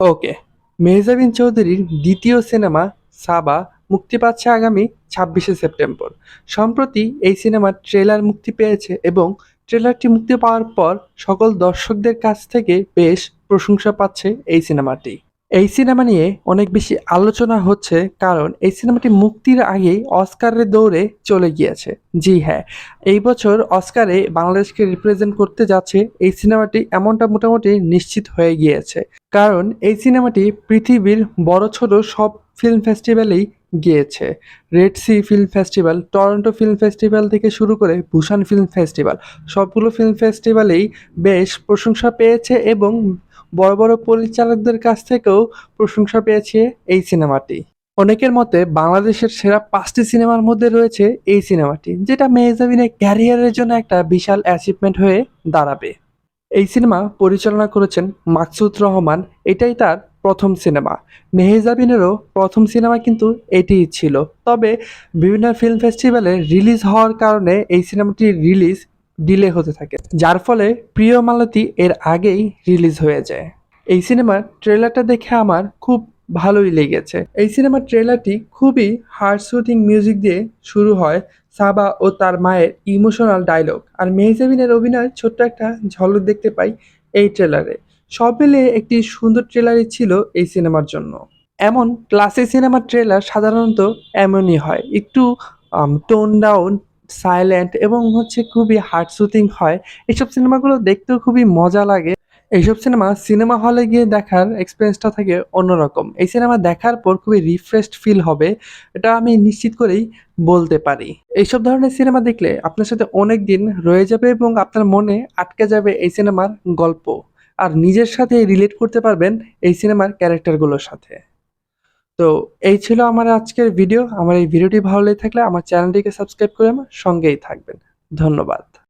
ওকে। মেহজাবিন চৌধুরীর দ্বিতীয় সিনেমা সাবা মুক্তি পাচ্ছে আগামী ছাব্বিশে সেপ্টেম্বর। সম্প্রতি এই সিনেমার ট্রেলার মুক্তি পেয়েছে এবং ট্রেলারটি মুক্তি পাওয়ার পর সকল দর্শকদের কাছ থেকে বেশ প্রশংসা পাচ্ছে এই সিনেমাটি। এই সিনেমা নিয়ে অনেক বেশি আলোচনা হচ্ছে কারণ এই সিনেমাটি মুক্তির আগেই অস্কারের দৌড়ে চলে গিয়েছে। জি হ্যাঁ এই বছর অস্কারে বাংলাদেশকে রিপ্রেজেন্ট করতে যাচ্ছে, এই সিনেমাটি এমনটা মোটামুটি নিশ্চিত হয়ে গিয়েছে। কারণ এই সিনেমাটি পৃথিবীর বড় ছোট সব ফিল্ম ফেস্টিভ্যালেই গিয়েছে। Red Sea film festival Toronto film festival থেকে শুরু করে বুসান ফিল্ম ফেস্টিভ্যাল সবগুলো ফিল্ম ফেস্টিভ্যালেই বেশ প্রশংসা পেয়েছে এবং বড় বড় পরিচালকদের কাছ থেকেও প্রশংসা পেয়েছে এই সিনেমাটি। অনেকের মতে বাংলাদেশের সেরা পাঁচটি সিনেমার মধ্যে রয়েছে এই সিনেমাটি, যেটা মেহজাবিনের ক্যারিয়ারের জন্য একটা বিশাল অ্যাচিভমেন্ট হয়ে দাঁড়াবে। এই সিনেমা পরিচালনা করেছেন মাকসুদ রহমান, এটাই তার প্রথম সিনেমা। মেহেজাবিনেরও প্রথম সিনেমা কিন্তু এটিই ছিল। তবে বিভিন্ন ফিল্ম ফেস্টিভ্যালে রিলিজ হওয়ার কারণে এই সিনেমাটির রিলিজ ডিলে হতে থাকে, যার ফলে প্রিয় মালতী এর আগেই রিলিজ হয়ে যায়। এই সিনেমার ট্রেলারটা দেখে আমার খুব ভালোই লেগেছে। এই সিনেমার ট্রেলারটি খুবই হার্ড শুটিং মিউজিক দিয়ে শুরু হয় সাবা ও তার মায়ের ইমোশনাল ডায়লগ আর মেহজাবিনের অভিনয় ছোট্ট একটা ঝলক দেখতে পাই এই ট্রেলারে সব মিলে একটি সুন্দর ট্রেলারই ছিল এই সিনেমার জন্য। এমন ক্লাসিক সিনেমার ট্রেলার সাধারণত এমনই হয়। একটু টোন ডাউন সাইলেন্ট এবং হচ্ছে খুবই হার্ট শুটিং হয়। এইসব সিনেমাগুলো দেখতেও খুবই মজা লাগে। এইসব সিনেমা সিনেমা হলে গিয়ে দেখার এক্সপিরিয়েন্সটা থাকে অন্যরকম। এই সিনেমা দেখার পর খুবই রিফ্রেশড ফিল হবে, এটা আমি নিশ্চিত করেই বলতে পারি। এইসব ধরনের সিনেমা দেখলে আপনার সাথে অনেক দিন রয়ে যাবে এবং আপনার মনে আটকে যাবে এই সিনেমার গল্প। আর নিজের সাথে রিলেট করতে পারবেন এই সিনেমার ক্যারেক্টারগুলোর সাথে। তো এই ছিল আমার আজকের ভিডিও আমার এই ভিডিওটি ভালো লেগে থাকলে আমার চ্যানেলটিকে সাবস্ক্রাইব করে আমার সঙ্গেই থাকবেন। ধন্যবাদ।